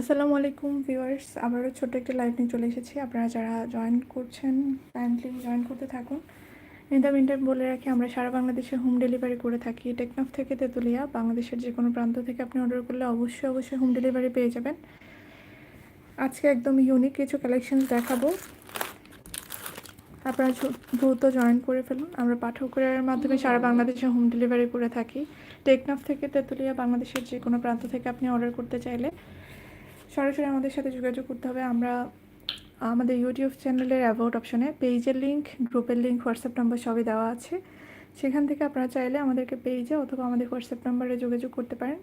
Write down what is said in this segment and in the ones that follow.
আসসালামু আলাইকুম ভিউয়ার্স, আবারও ছোট্ট একটা লাইভ নিয়ে চলে এসেছি। আপনারা যারা জয়েন করছেন কাইন্ডলি জয়েন করতে থাকুন। ইন দ্য বলে রাখি, আমরা সারা বাংলাদেশে হোম ডেলিভারি করে থাকি। টেকনাফ থেকে তেঁতুলিয়া, বাংলাদেশের যে কোনো প্রান্ত থেকে আপনি অর্ডার করলে অবশ্যই অবশ্যই হোম ডেলিভারি পেয়ে যাবেন। আজকে একদম ইউনিক কিছু কালেকশন দেখাবো। আপনারা দ্রুত জয়েন করে ফেলুন। আমরা পাঠকের মাধ্যমে সারা বাংলাদেশে হোম ডেলিভারি করে থাকি। টেকনাফ থেকে তেঁতুলিয়া, বাংলাদেশের যে কোনো প্রান্ত থেকে আপনি অর্ডার করতে চাইলে সরাসরি আমাদের সাথে যোগাযোগ করতে হবে। আমরা, আমাদের ইউটিউব চ্যানেলের অ্যাবাউট অপশনে পেজের লিঙ্ক গ্রুপের লিঙ্ক হোয়াটসঅ্যাপ নাম্বার সবই দেওয়া আছে। সেখান থেকে আপনারা চাইলে আমাদেরকে পেজে অথবা আমাদের হোয়াটসঅ্যাপ নাম্বারে যোগাযোগ করতে পারেন।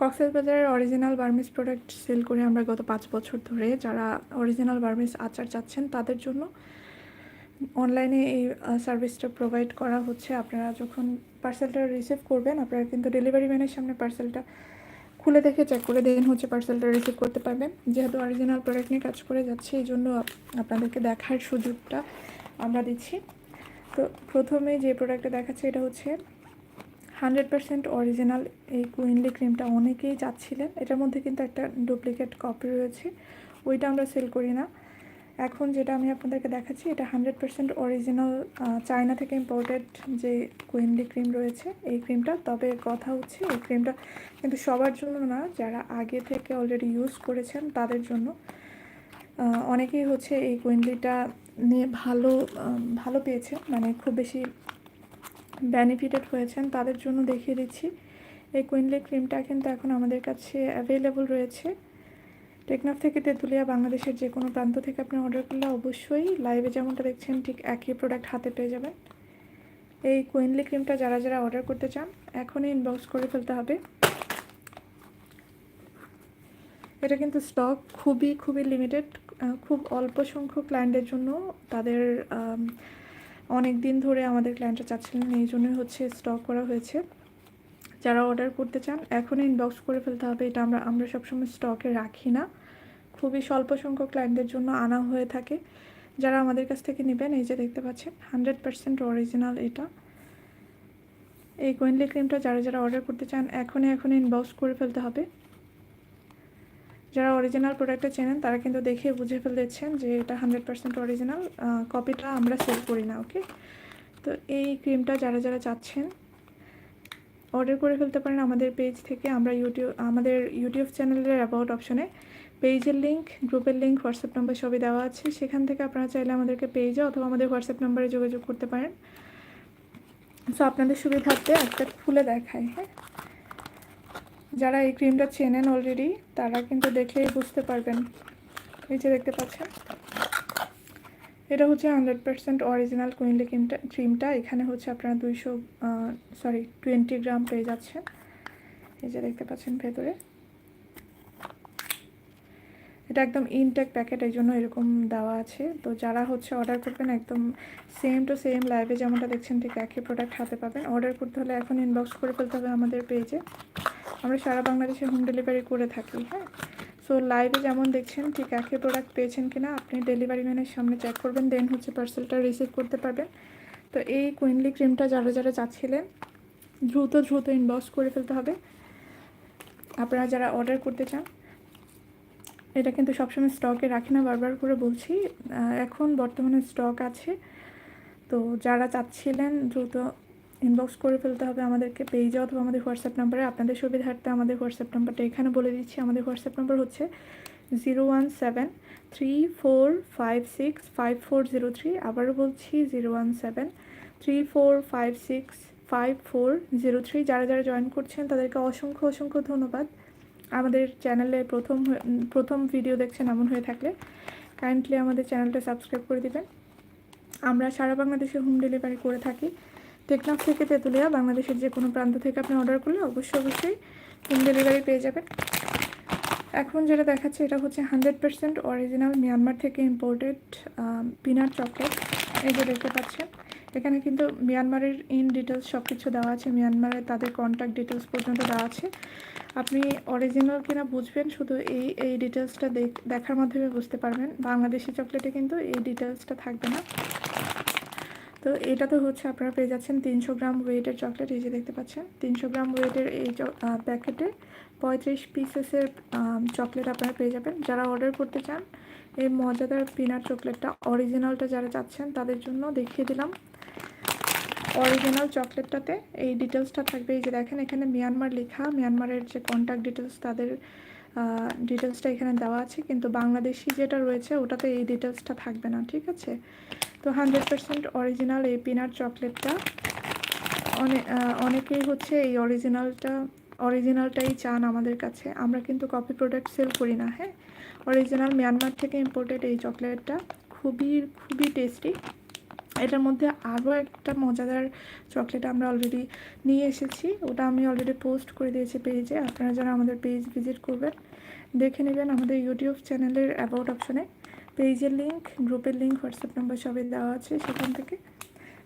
কক্সেস বাজারের অরিজিনাল বার্মিস প্রোডাক্ট সেল করে আমরা গত পাঁচ বছর ধরে, যারা অরিজিনাল বার্মিস আচার চাচ্ছেন, তাদের জন্য অনলাইনে এই সার্ভিসটা প্রোভাইড করা হচ্ছে। আপনারা যখন পার্সেলটা রিসিভ করবেন, আপনারা কিন্তু ডেলিভারি ম্যানের সামনে পার্সেলটা খুলে দেখে চেক করে দেন হচ্ছে পার্সেলটা রিসিভ করতে পারবেন। যেহেতু অরিজিনাল প্রোডাক্ট নিয়ে কাজ করে যাচ্ছে, এই জন্য আপনাদেরকে দেখার সুযোগটা আমরা দিচ্ছি। তো প্রথমে যে প্রোডাক্টটা দেখাচ্ছে, এটা হচ্ছে হান্ড্রেড পার্সেন্ট অরিজিনাল এই কুইনলি ক্রিমটা অনেকেই চাচ্ছিলেন, এটার মধ্যে কিন্তু একটা ডুপ্লিকেট কপি রয়েছে। ওইটা আমরা সেল করি না। এখন যেটা আমি আপনাদেরকে দেখাচ্ছি, এটা হান্ড্রেড পার্সেন্ট অরিজিনাল চায়না থেকে ইম্পোর্টেড যে কুইনলি ক্রিম রয়েছে, এই ক্রিমটা তবে কথা হচ্ছে, এই ক্রিমটা কিন্তু সবার জন্য না, যারা আগে থেকে অলরেডি ইউজ করেছেন তাদের জন্য। অনেকেই হচ্ছে এই কুইনলিটা নিয়ে ভালো ভালো পেয়েছে মানে খুব বেশি বেনিফিটেড হয়েছেন। তাদের জন্য দেখিয়ে দিচ্ছি। এই কুইনলি ক্রিমটা কিন্তু এখন আমাদের কাছে অ্যাভেলেবল রয়েছে। টেকনাফ থেকে তেঁতুলিয়া, বাংলাদেশের যে কোনো প্রান্ত থেকে আপনি অর্ডার করলে অবশ্যই লাইভে যেমনটা দেখছেন, ঠিক একই প্রোডাক্ট হাতে পেয়ে যাবেন। এই কুইনলি ক্রিমটা যারা যারা অর্ডার করতে চান, এখনই ইনবক্স করে ফেলতে হবে। এটা কিন্তু স্টক খুবই খুবই লিমিটেড খুব অল্প সংখ্যক ক্লায়েন্টের জন্য তাদের অনেক দিন ধরে আমাদের ক্লায়েন্টরা চাচ্ছিলেন, এই জন্যই হচ্ছে স্টক করা হয়েছে। যারা অর্ডার করতে চান, এখনই ইনবক্স করে ফেলতে হবে। এটা আমরা আমরা সবসময় স্টকে রাখি না। খুবই স্বল্প সংখ্যক ক্লায়েন্টদের জন্য আনা হয়ে থাকে। যারা আমাদের কাছ থেকে নেবেন, এই যে দেখতে পাচ্ছেন হান্ড্রেড পার্সেন্ট অরিজিনাল এটা। এই কোয়েনলি ক্রিমটা যারা যারা অর্ডার করতে চান, এখনই এখনই ইনবক্স করে ফেলতে হবে। যারা অরিজিনাল প্রোডাক্টটা চেনেন, তারা কিন্তু দেখে বুঝে ফেলেছেন যে এটা হান্ড্রেড পার্সেন্ট অরিজিনাল কপিটা আমরা সেল করি না ওকে তো এই ক্রিমটা যারা যারা চাচ্ছেন অর্ডার করে ফেলতে পারেন আমাদের পেজ থেকে। আমরা ইউটিউব আমাদের ইউটিউব চ্যানেলের অ্যাবাউট অপশনে পেজের লিঙ্ক গ্রুপের লিঙ্ক হোয়াটসঅ্যাপ নাম্বার সবই দেওয়া আছে। সেখান থেকে আপনারা চাইলে আমাদেরকে পেজে অথবা আমাদের হোয়াটসঅ্যাপ নাম্বারে যোগাযোগ করতে পারেন। সো আপনাদের সুবিধার্থে একটা খুলে দেখায় হ্যাঁ? যারা এই ক্রিমটা চেনেন অলরেডি তারা কিন্তু দেখলেই বুঝতে পারবেন। এই যে দেখতে পাচ্ছেন? এটা হচ্ছে হান্ড্রেড পার্সেন্ট অরিজিনাল কুইনলি ক্রিমটা ক্রিমটা এখানে হচ্ছে আপনারা দুইশো সরি টোয়েন্টি গ্রাম পেয়ে যাচ্ছেন। এই যে দেখতে পাচ্ছেন ভেতরে। এটা একদম ইনটেক প্যাকেট এই জন্য এরকম দেওয়া আছে। তো যারা হচ্ছে অর্ডার করবেন, একদম সেম টু সেম লাইভে যেমনটা দেখছেন, ঠিক একই প্রোডাক্ট হাতে পাবেন। অর্ডার করতে হলে এখন ইনবক্স করে ফেলতে হবে আমাদের পেজে আমরা সারা বাংলাদেশে হোম ডেলিভারি করে থাকি হ্যাঁ? সো লাইভে যেমন দেখছেন, ঠিক একই প্রোডাক্ট পেয়েছেন কিনা, আপনি ডেলিভারি ম্যানের সামনে চেক করবেন দেন হচ্ছে পার্সেলটা রিসিভ করতে পারবেন। তো এই কুইনলি ক্রিমটা যারা যারা চাচ্ছিলেন, দ্রুত দ্রুত ইনবক্স করে ফেলতে হবে। আপনারা যারা অর্ডার করতে চান, এটা কিন্তু সবসময় স্টকে রাখি না, বারবার করে বলছি। এখন বর্তমানে স্টক আছে। তো যারা চাচ্ছিলেন, দ্রুত ইনবক্স করে ফেলতে হবে আমাদেরকে পেজে অথবা আমাদের হোয়াটসঅ্যাপ নাম্বারে আপনাদের সুবিধার্থে আমাদের হোয়াটসঅ্যাপ নাম্বারটা এখানে বলে দিচ্ছি। আমাদের হোয়াটসঅ্যাপ নাম্বার হচ্ছে zero one seven three four five six five four zero three আবারও বলছি zero one seven three four five six five four zero three যারা যারা জয়েন করছেন, তাদেরকে অসংখ্য অসংখ্য ধন্যবাদ। আমাদের চ্যানেলে প্রথম প্রথম ভিডিও দেখছেন এমন হয়ে থাকলে কাইন্ডলি আমাদের চ্যানেলটা সাবস্ক্রাইব করে দিবেন। আমরা সারা বাংলাদেশে হোম ডেলিভারি করে থাকি। টেকনাফ থেকে তেঁতুলিয়া, বাংলাদেশের যে কোনো প্রান্ত থেকে আপনি অর্ডার করলে অবশ্যই অবশ্যই হোম ডেলিভারি পেয়ে যাবেন। এখন যেটা দেখাচ্ছে এটা হচ্ছে হান্ড্রেড পার্সেন্ট অরিজিনাল মিয়ানমার থেকে ইম্পোর্টেড পিনাট চকলেট এই যে দেখতে পাচ্ছেন, এখানে কিন্তু মিয়ানমারের ইন ডিটেলস সব কিছু দেওয়া আছে। মিয়ানমারের তাদের কন্ট্যাক্ট ডিটেলস পর্যন্ত দেওয়া আছে। আপনি অরিজিনাল কিনা বুঝবেন, শুধু এই এই ডিটেলসটা দেখার মাধ্যমে বুঝতে পারবেন। বাংলাদেশি চকলেটে কিন্তু এই ডিটেলসটা থাকবে না। তো এটা তো হচ্ছে আপনারা পেয়ে যাচ্ছেন তিনশো গ্রাম ওয়েটের চকলেট এই যে দেখতে পাচ্ছেন। তিনশো গ্রাম ওয়েটের এই প্যাকেটে পঁয়ত্রিশ পিসেসের চকলেট আপনারা পেয়ে যাবেন। যারা অর্ডার করতে চান, এই মজাদার পিনাট চকলেটটা অরিজিনালটা যারা চাচ্ছেন, তাদের জন্য দেখিয়ে দিলাম। অরিজিনাল চকলেটটাতে এই ডিটেলসটা থাকবে। এই যে দেখেন, এখানে মিয়ানমার লেখা মিয়ানমারের যে কন্ট্যাক্ট ডিটেলস তাদের ডিটেলসটা এখানে দেওয়া আছে। কিন্তু বাংলাদেশি যেটা রয়েছে, ওটাতে এই ডিটেলসটা থাকবে না, ঠিক আছে? তো হান্ড্রেড পার্সেন্ট অরিজিনাল এই পিনাট চকলেটটা। অনেক অনেকেই হচ্ছে এই অরিজিনালটা, অরিজিনালটাই চান আমাদের কাছে। আমরা কিন্তু কপি প্রোডাক্ট সেল করি না হ্যাঁ? অরিজিনাল মিয়ানমার থেকে ইম্পোর্টেড এই চকলেটটা খুবই খুবই টেস্টি এটার মধ্যে আরও একটা মজাদার চকলেট আমরা অলরেডি নিয়ে এসেছি। ওটা আমি অলরেডি পোস্ট করে দিয়েছি পেজে আপনারা যারা আমাদের পেজ ভিজিট করবেন, দেখে নেবেন আমাদের ইউটিউব চ্যানেলের অ্যাবাউট অপশনে পেজের লিঙ্ক গ্রুপের লিঙ্ক হোয়াটসঅ্যাপ নাম্বার সবই দেওয়া আছে সেখান থেকে।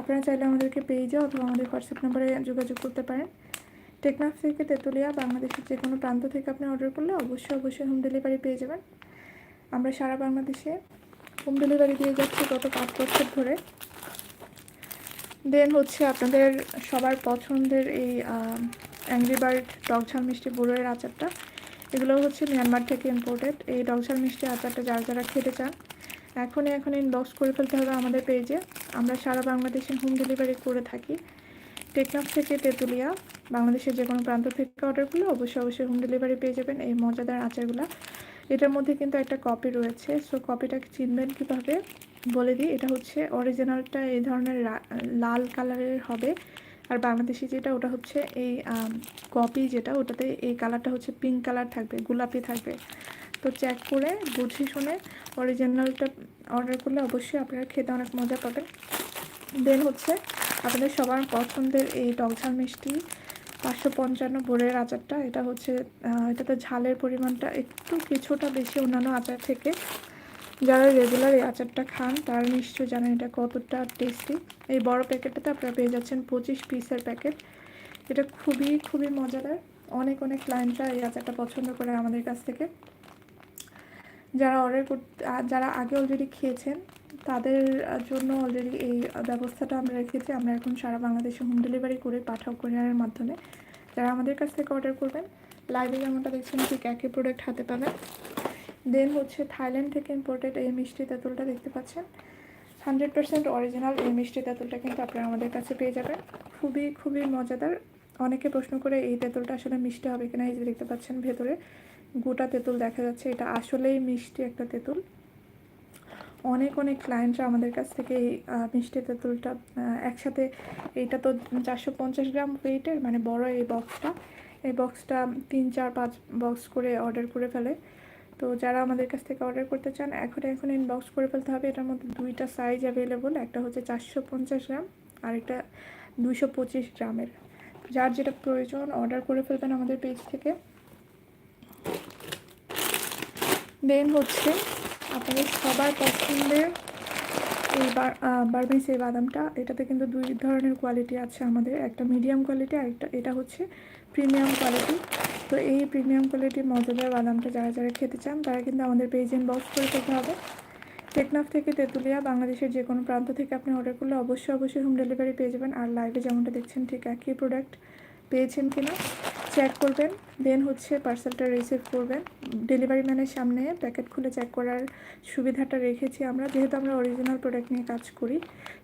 আপনারা চাইলে আমাদেরকে পেজে অথবা আমাদের হোয়াটসঅ্যাপ নাম্বারে যোগাযোগ করতে পারেন। টেকনাফ থেকে তেঁতুলিয়া, বাংলাদেশের যে কোনো প্রান্ত থেকে আপনি অর্ডার করলে অবশ্যই অবশ্যই হোম ডেলিভারি পেয়ে যাবেন। আমরা সারা বাংলাদেশে হোম ডেলিভারি দিয়ে যাচ্ছি গত পাঁচ বছর ধরে। দেন হচ্ছে আপনাদের সবার পছন্দের এই অ্যাংরি বার্ড টকঝাল মিষ্টি বড়োয়ের আচারটা। এগুলো হচ্ছে মিয়ানমার থেকে ইম্পোর্টেড এই টকঝাল মিষ্টি আচারটা যারা যারা খেতে চান, এখনই এখন ইনবক্স করে ফেলতে হবে আমাদের পেজে আমরা সারা বাংলাদেশে হোম ডেলিভারি করে থাকি। টেকনাফ থেকে তেঁতুলিয়া, বাংলাদেশের যে কোনো প্রান্ত থেকে অর্ডার করলে অবশ্যই অবশ্যই হোম ডেলিভারি পেয়ে যাবেন এই মজাদার আচারগুলো। এটার মধ্যে কিন্তু একটা কপি রয়েছে। সো কপিটাকে চিনবেন কীভাবে? বলে দিই, এটা হচ্ছে অরিজিনালটা এই ধরনের লাল কালারের হবে। আর বাংলাদেশি যেটা, ওটা হচ্ছে এই কপি যেটা, ওটাতে এই কালারটা হচ্ছে পিঙ্ক কালার থাকবে, গোলাপি থাকবে। তো চেক করে, বুঝে শুনে অরিজিনালটা অর্ডার করলে অবশ্যই আপনারা খেতে অনেক মজা পাবেন। দেন হচ্ছে আপনাদের সবার পছন্দের এই টকঝাল মিষ্টি পাঁচশো পঞ্চান্ন বোরের আচারটা। এটা হচ্ছে এটাতে ঝালের পরিমাণটা একটু কিছুটা বেশি অন্যান্য আচার থেকে যারা রেগুলার এই আচারটা খান, তারা নিশ্চয়ই জানেন এটা কতটা টেস্টি এই বড় প্যাকেটটাতে আপনারা পেয়ে যাচ্ছেন পঁচিশ পিসের প্যাকেট। এটা খুবই খুবই মজাদার। অনেক অনেক ক্লায়েন্টরা এই আচারটা পছন্দ করে আমাদের কাছ থেকে। যারা অর্ডার করতে যারা আগে অলরেডি খেয়েছেন, তাদের জন্য অলরেডি এই ব্যবস্থাটা আমরা রেখেছি। আমরা এখন সারা বাংলাদেশে হোম ডেলিভারি করে পাঠাও কোরিয়ারের মাধ্যমে। যারা আমাদের কাছ থেকে অর্ডার করবেন লাইভে যেমনটা দেখছেন, ঠিক একই প্রোডাক্ট হাতে পাবেন। দেন হচ্ছে থাইল্যান্ড থেকে ইম্পোর্টেড এই মিষ্টি তেঁতুলটা দেখতে পাচ্ছেন। হান্ড্রেড পার্সেন্ট অরিজিনাল এই মিষ্টি তেঁতুলটা কিন্তু আপনারা আমাদের কাছে পেয়ে যাবেন। খুবই খুবই মজাদার। অনেকে প্রশ্ন করে এই তেঁতুলটা আসলে মিষ্টি হবে কিনা, এই যে দেখতে পাচ্ছেন ভেতরে গোটা তেঁতুল দেখা যাচ্ছে। এটা আসলেই মিষ্টি একটা তেঁতুল। অনেক অনেক ক্লায়েন্টরা আমাদের কাছ থেকে এই মিষ্টি তেঁতুলটা একসাথে এইটা তো চারশো পঞ্চাশ গ্রাম ওয়েটের মানে বড় এই বক্সটা এই বক্সটা তিন, চার, পাঁচ বক্স করে অর্ডার করে ফেলে। তো যারা আমাদের কাছ থেকে অর্ডার করতে চান এখন এখন ইনবক্স করে ফেলতে হবে। এটার মধ্যে দুইটা সাইজ অ্যাভেলেবল একটা হচ্ছে চারশো পঞ্চাশ গ্রাম আর একটা দুইশো পঁচিশ গ্রামের যার যেটা প্রয়োজন অর্ডার করে ফেলবেন আমাদের পেজ থেকে। দেন হচ্ছে আপনাদের সবার পছন্দের এই বারবিস এই বাদামটা। এটাতে কিন্তু দুই ধরনের কোয়ালিটি আছে আমাদের। একটা মিডিয়াম কোয়ালিটি আর একটা, এটা হচ্ছে প্রিমিয়াম কোয়ালিটি তো এই প্রিমিয়াম কোয়ালিটির মজাদার বাদামটা যারা যারা খেতে চান, তারা কিন্তু আমাদের পেজ ইনবক্স করে খেতে হবে টেকনাফ থেকে তেঁতুলিয়া, বাংলাদেশের যে কোনো প্রান্ত থেকে আপনি অর্ডার করলে অবশ্যই অবশ্যই হোম ডেলিভারি পেয়ে যাবেন। আর লাইভে যেমনটা দেখছেন, ঠিক একই প্রোডাক্ট পেয়েছেন কিনা চেক করবেন। দেন হচ্ছে পার্সেলটা রিসিভ করবেন। ডেলিভারি ম্যানের সামনে প্যাকেট খুলে চেক করার সুবিধাটা রেখেছি আমরা। যেহেতু আমরা অরিজিনাল প্রোডাক্ট নিয়ে কাজ করি,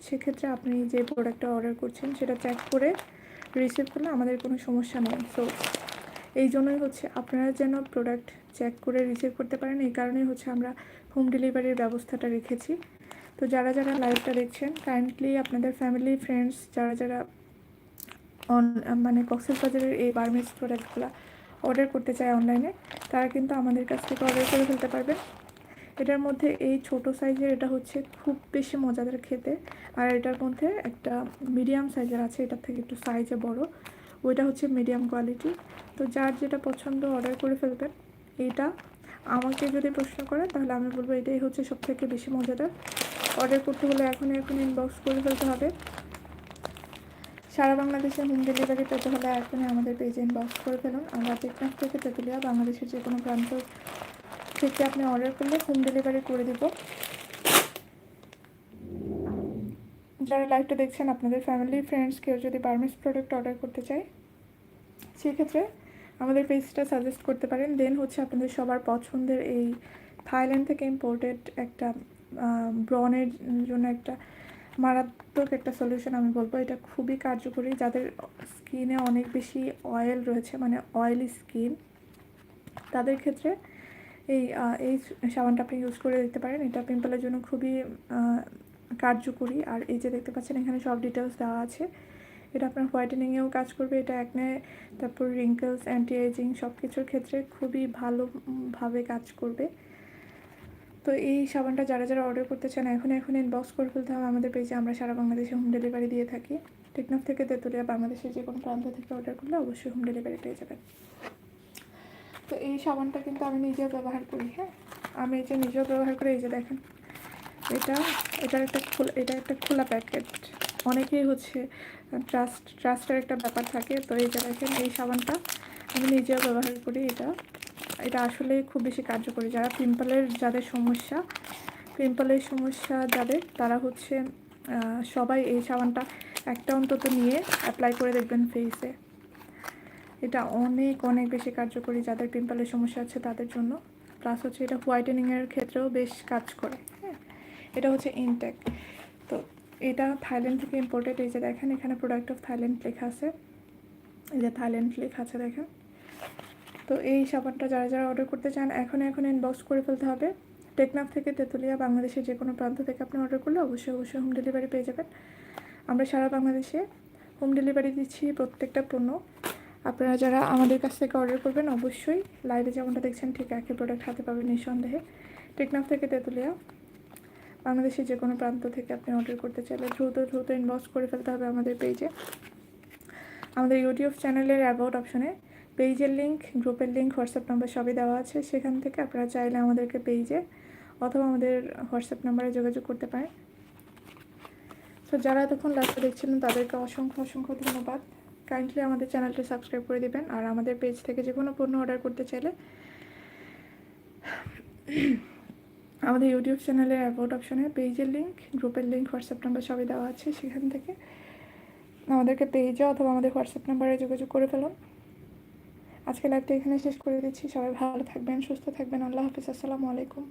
সেক্ষেত্রে আপনি যে প্রোডাক্টটা অর্ডার করছেন, সেটা চেক করে রিসিভ করলে আমাদের কোনো সমস্যা নেই। সো এই জন্যই হচ্ছে আপনারা যেন প্রোডাক্ট চেক করে রিসিভ করতে পারেন। এই কারণেই হচ্ছে আমরা হোম ডেলিভারির ব্যবস্থাটা রেখেছি। তো যারা যারা লাইভটা দেখছেন কাইন্ডলি আপনাদের ফ্যামিলি ফ্রেন্ডস যারা যারা অন মানে বাজারের এই বার্মিস প্রোডাক্টগুলো অর্ডার করতে চায় অনলাইনে তারা কিন্তু আমাদের কাছ থেকে অর্ডার করে ফেলতে পারবেন। এটার মধ্যে এই ছোট সাইজের এটা হচ্ছে খুব বেশি মজাদার খেতে। আর এটার মধ্যে একটা মিডিয়াম সাইজের আছে, এটার থেকে একটু সাইজে বড়। ওইটা হচ্ছে মিডিয়াম কোয়ালিটি তো যার যেটা পছন্দ অর্ডার করে ফেলবেন। এটা আমাকে যদি প্রশ্ন করে, তাহলে আমি বলব এটাই হচ্ছে সব থেকে বেশি মজাদার। অর্ডার করতে হলে এখনই এখন ইনবক্স করে ফেলতে হবে। সারা বাংলাদেশে হোম ডেলিভারি পেতে হলে এখনই আমাদের পেজে ইনবক্স করে ফেলুন। আমরা টেকনাফ থেকে তেঁতুলিয়া, বাংলাদেশের যে কোনো প্রান্ত থেকে আপনি অর্ডার করলে হোম ডেলিভারি করে দিব। যারা লাইভটা দেখছেন, আপনাদের ফ্যামিলি ফ্রেন্ডস কেউ যদি বার্মিস প্রোডাক্ট অর্ডার করতে চায়, সেক্ষেত্রে আমাদের পেজটা সাজেস্ট করতে পারেন। দেন হচ্ছে আপনাদের সবার পছন্দের এই থাইল্যান্ড থেকে ইম্পোর্টেড একটা ব্রনের জন্য একটা মারাত্মক একটা সলিউশন আমি বলব। এটা খুবই কার্যকরী। যাদের স্কিনে অনেক বেশি অয়েল রয়েছে মানে অয়েলি স্কিন তাদের ক্ষেত্রে এই এই সাবানটা আপনি ইউজ করে দেখতে পারেন। এটা পিম্পলের জন্য খুবই কার্যকরী। আর এই যে দেখতে পাচ্ছেন, এখানে সব ডিটেলস দেওয়া আছে। এটা আপনার হোয়াইটেনিংয়েও কাজ করবে। এটা একনে তারপর রিঙ্কেলস অ্যান্টি এজিং সব কিছুর ক্ষেত্রে খুবই ভালোভাবে কাজ করবে। তো এই সাবানটা যারা যারা অর্ডার করতে চান এখন এখন ইনবক্স করে ফেলতে হবে। আমাদের পেজে আমরা সারা বাংলাদেশে হোম ডেলিভারি দিয়ে থাকি। টেকনাফ থেকে তেঁতুলিয়া, বাংলাদেশের যে কোনো প্রান্ত থেকে অর্ডার করলে অবশ্যই হোম ডেলিভারি পেয়ে যাবেন। তো এই সাবানটা কিন্তু আমি নিজেও ব্যবহার করি হ্যাঁ? আমি এই যে নিজেও ব্যবহার করি, এই যে দেখেন। এটা, এটার একটা খোলা, এটা একটা খোলা প্যাকেট। অনেকেই হচ্ছে ট্রাস্ট, ট্রাস্টের একটা ব্যাপার থাকে। তো এই যে দেখেন, এই সাবানটা আমি নিজেও ব্যবহার করি এটা। এটা আসলে খুব বেশি কার্যকরী। যারা পিম্পলের, যাদের সমস্যা, পিম্পলের সমস্যা যাদের, তারা হচ্ছে সবাই এই সাবানটা একটা অন্তত নিয়ে অ্যাপ্লাই করে দেখবেন ফেসে এটা অনেক অনেক বেশি কার্যকরী যাদের পিম্পলের সমস্যা আছে তাদের জন্য। প্লাস হচ্ছে এটা হোয়াইটেনিংয়ের ক্ষেত্রেও বেশ কাজ করে হ্যাঁ। এটা হচ্ছে ইনটেক তো এটা থাইল্যান্ড থেকে ইম্পোর্টেড এই যে দেখেন, এখানে প্রোডাক্ট অফ থাইল্যান্ড লেখা আছে। এই যে থাইল্যান্ড লেখা আছে, দেখেন। তো এই সাবানটা যারা যারা অর্ডার করতে চান এখন এখন ইনবক্স করে ফেলতে হবে। টেকনাফ থেকে তেঁতুলিয়া, বাংলাদেশের যে কোনো প্রান্ত থেকে আপনি অর্ডার করলে অবশ্যই অবশ্যই হোম ডেলিভারি পেয়ে যাবেন। আমরা সারা বাংলাদেশে হোম ডেলিভারি দিচ্ছি প্রত্যেকটা পণ্য। আপনারা যারা আমাদের কাছ থেকে অর্ডার করবেন, অবশ্যই লাইভে যেমনটা দেখছেন, ঠিক একই প্রোডাক্ট হাতে পাবেন নিঃসন্দেহে। টেকনাফ থেকে তেঁতুলিয়া। বাংলাদেশের যে কোনো প্রান্ত থেকে আপনি অর্ডার করতে চাইলে দ্রুত দ্রুত ইনবক্স করে ফেলতে হবে আমাদের পেজে আমাদের ইউটিউব চ্যানেলের অ্যাবাউট অপশনে পেজের লিঙ্ক গ্রুপের লিঙ্ক হোয়াটসঅ্যাপ নাম্বার সবই দেওয়া আছে। সেখান থেকে আপনারা চাইলে আমাদেরকে পেজে অথবা আমাদের হোয়াটসঅ্যাপ নাম্বারে যোগাযোগ করতে পারেন। তো যারা এতক্ষণ লাইভটা দেখছিলেন, তাদেরকে অসংখ্য অসংখ্য ধন্যবাদ। কাইন্ডলি আমাদের চ্যানেলটি সাবস্ক্রাইব করে দেবেন আর আমাদের পেজ থেকে যে কোনো পণ্য অর্ডার করতে চাইলে আমাদের ইউটিউব চ্যানেলের অ্যাবাউট অপশনে পেজের লিঙ্ক গ্রুপের লিঙ্ক হোয়াটসঅ্যাপ নাম্বার সবই দেওয়া আছে সেখান থেকে। আমাদেরকে পেজে অথবা আমাদের হোয়াটসঅ্যাপ নাম্বারে যোগাযোগ করে ফেলুন। আজকে লাইভটা এখানে শেষ করে দিচ্ছি। সবাই ভালো থাকবেন, সুস্থ থাকবেন। আল্লাহ হাফিজ। আসসালামু আলাইকুম।